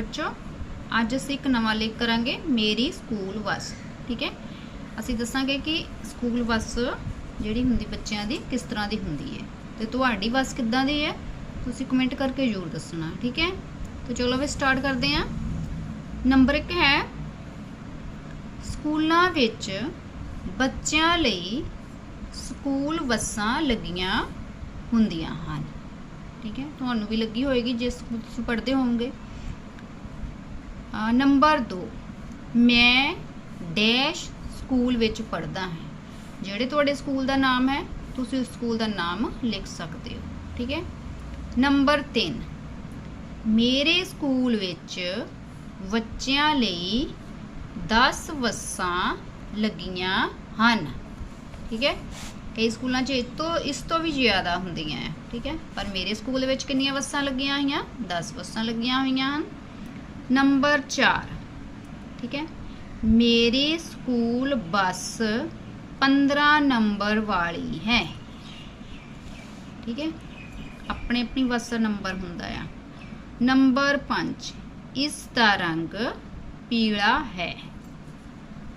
ਬੱਚੋ, ਅੱਜ ਅਸੀਂ ਇੱਕ ਨਵਾਂ ਲੇਖ ਕਰਾਂਗੇ, ਮੇਰੀ ਸਕੂਲ ਬੱਸ, ਠੀਕ ਹੈ? ਅਸੀਂ ਦੱਸਾਂਗੇ ਕਿ ਸਕੂਲ ਬੱਸ ਜਿਹੜੀ ਹੁੰਦੀ ਬੱਚਿਆਂ ਦੀ, ਕਿਸ ਤਰ੍ਹਾਂ ਦੀ ਹੁੰਦੀ ਹੈ? ਤੇ ਤੁਹਾਡੀ ਬੱਸ ਕਿੱਦਾਂ ਦੀ ਹੈ? ਤੁਸੀਂ ਕਮੈਂਟ ਕਰਕੇ ਜ਼ਰੂਰ ਦੱਸਣਾ, ਠੀਕ ਹੈ? ਤਾਂ ਚਲੋ ਵੀ ਸਟਾਰਟ ਕਰਦੇ ਹਾਂ। ਨੰਬਰ 1 ਹੈ, ਸਕੂਲਾਂ ਵਿੱਚ ਬੱਚਿਆਂ ਲਈ ਸਕੂਲ ਬੱਸਾਂ ਲੱਗੀਆਂ ਹੁੰਦੀਆਂ ਹਨ, ਠੀਕ ਹੈ? ਤੁਹਾਨੂੰ ਵੀ ਲੱਗੀ ਹੋਏਗੀ, ਜੇ ਸਕੂਲ ਤੁਸੀਂ ਪੜ੍ਹਦੇ ਹੋਵੋਗੇ। ਨੰਬਰ 2 ਮੈਂ ਡੈਸ਼ ਸਕੂਲ ਵਿੱਚ ਪੜ੍ਹਦਾ ਹਾਂ। ਜਿਹੜੇ ਤੁਹਾਡੇ ਸਕੂਲ ਦਾ ਨਾਮ ਹੈ, ਤੁਸੀਂ ਉਸ ਸਕੂਲ ਦਾ ਨਾਮ ਲਿਖ ਸਕਦੇ ਹੋ, ਠੀਕ ਹੈ? ਨੰਬਰ 3 ਮੇਰੇ ਸਕੂਲ ਵਿੱਚ ਬੱਚਿਆਂ ਲਈ 10 ਬੱਸਾਂ ਲੱਗੀਆਂ ਹਨ, ਠੀਕ ਹੈ? ਕਈ ਸਕੂਲਾਂ 'ਚ ਇਸ ਤੋਂ ਇਸ ਤੋਂ ਵੀ ਜ਼ਿਆਦਾ ਹੁੰਦੀਆਂ ਹੈ ਠੀਕ ਹੈ? ਪਰ ਮੇਰੇ ਸਕੂਲ ਵਿੱਚ ਕਿੰਨੀਆਂ ਬੱਸਾਂ ਲੱਗੀਆਂ ਹੋਈਆਂ? 10 ਬੱਸਾਂ ਲੱਗੀਆਂ ਹੋਈਆਂ ਹਨ। ਨੰਬਰ 4 ਠੀਕ ਹੈ? ਮੇਰੇ ਸਕੂਲ ਬੱਸ 15 ਨੰਬਰ ਵਾਲੀ ਹੈ। ਠੀਕ ਹੈ? ਆਪਣੇ ਆਪਣੀ ਬੱਸ ਦਾ ਨੰਬਰ ਹੁੰਦਾ ਆ। ਨੰਬਰ 5 ਇਸ ਦਾ ਰੰਗ ਪੀਲਾ ਹੈ।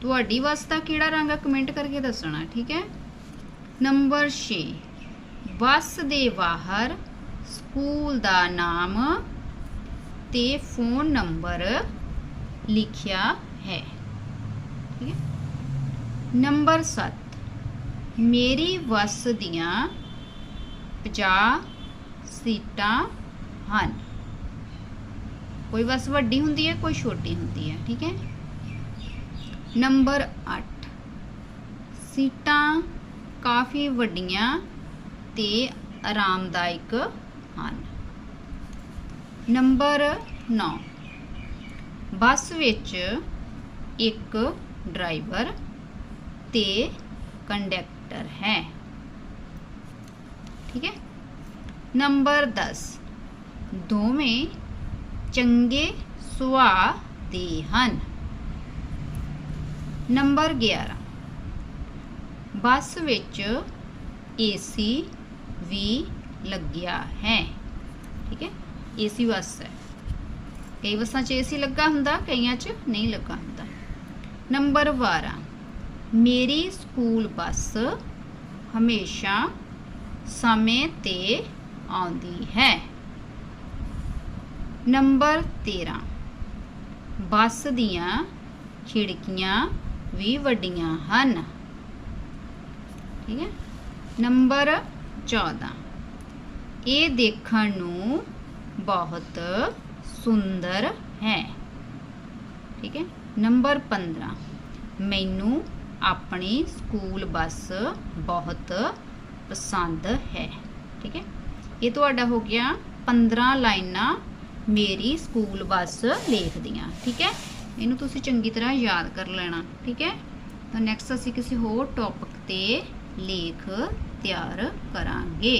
ਤੁਹਾਡੀ ਬੱਸ ਦਾ ਕਿਹੜਾ ਰੰਗ ਹੈ ਕਮੈਂਟ ਕਰਕੇ ਦੱਸਣਾ, ਠੀਕ ਹੈ? ਨੰਬਰ 6 ਬੱਸ ਦੇ ਬਾਹਰ ਸਕੂਲ ਦਾ ਨਾਮ ਤੇ ਫੋਨ ਨੰਬਰ ਲਿਖਿਆ ਹੈ। ਠੀਕ ਹੈ? ਨੰਬਰ 7 ਮੇਰੀ ਬੱਸ ਦੀਆਂ 50 ਸੀਟਾਂ ਹਨ। ਕੋਈ ਬੱਸ ਵੱਡੀ ਹੁੰਦੀ ਹੈ, ਕੋਈ ਛੋਟੀ ਹੁੰਦੀ ਹੈ, ਠੀਕ ਹੈ? ਨੰਬਰ 8 ਸੀਟਾਂ ਕਾਫੀ ਵੱਡੀਆਂ ਤੇ ਆਰਾਮਦਾਇਕ ਹਨ। ਨੰਬਰ 9 ਬੱਸ ਵਿੱਚ ਇੱਕ ਡਰਾਈਵਰ ਤੇ ਕੰਡਕਟਰ ਹੈ। ਠੀਕ ਹੈ? ਨੰਬਰ 10 ਦੋਵੇਂ ਚੰਗੇ ਸੁਭਾਅ ਦੇ ਹਨ। ਨੰਬਰ 11 ਬੱਸ ਵਿੱਚ ਏਸੀ ਵੀ ਲੱਗਿਆ ਹੈ। ਠੀਕ ਹੈ? ਏਸੀ ਬੱਸ ਹੈ। ਕਈ ਬੱਸਾਂ 'ਚ ਏਸੀ ਲੱਗਾ ਹੁੰਦਾ, ਕਈਆਂ 'ਚ ਨਹੀਂ ਲੱਗਾ ਹੁੰਦਾ। ਨੰਬਰ 12 ਮੇਰੀ ਸਕੂਲ ਬੱਸ ਹਮੇਸ਼ਾ ਸਮੇਂ ਤੇ ਆਉਂਦੀ ਹੈ। ਨੰਬਰ 13 ਬੱਸ ਦੀਆਂ ਖਿੜਕੀਆਂ ਵੀ ਵੱਡੀਆਂ ਹਨ। ਠੀਕ ਹੈ। ਨੰਬਰ 14 ਇਹ ਦੇਖਣ ਨੂੰ ਬਹੁਤ ਸੁੰਦਰ ਹੈ ਠੀਕ ਹੈ ਨੰਬਰ 15 ਮੈਨੂੰ ਆਪਣੀ ਸਕੂਲ ਬੱਸ ਬਹੁਤ ਪਸੰਦ ਹੈ ਠੀਕ ਹੈ ਇਹ ਤੁਹਾਡਾ ਹੋ ਗਿਆ 15 ਲਾਈਨਾਂ ਮੇਰੀ ਸਕੂਲ ਬੱਸ ਲੇਖ ਦੀਆਂ ਠੀਕ ਹੈ ਇਹਨੂੰ ਤੁਸੀਂ ਚੰਗੀ ਤਰ੍ਹਾਂ ਯਾਦ ਕਰ ਲੈਣਾ ਠੀਕ ਹੈ ਤਾਂ ਨੈਕਸਟ ਅਸੀਂ ਕਿਸੇ ਹੋਰ ਟੌਪਿਕ ਤੇ ਲੇਖ ਤਿਆਰ ਕਰਾਂਗੇ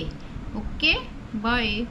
ਓਕੇ ਬਾਏ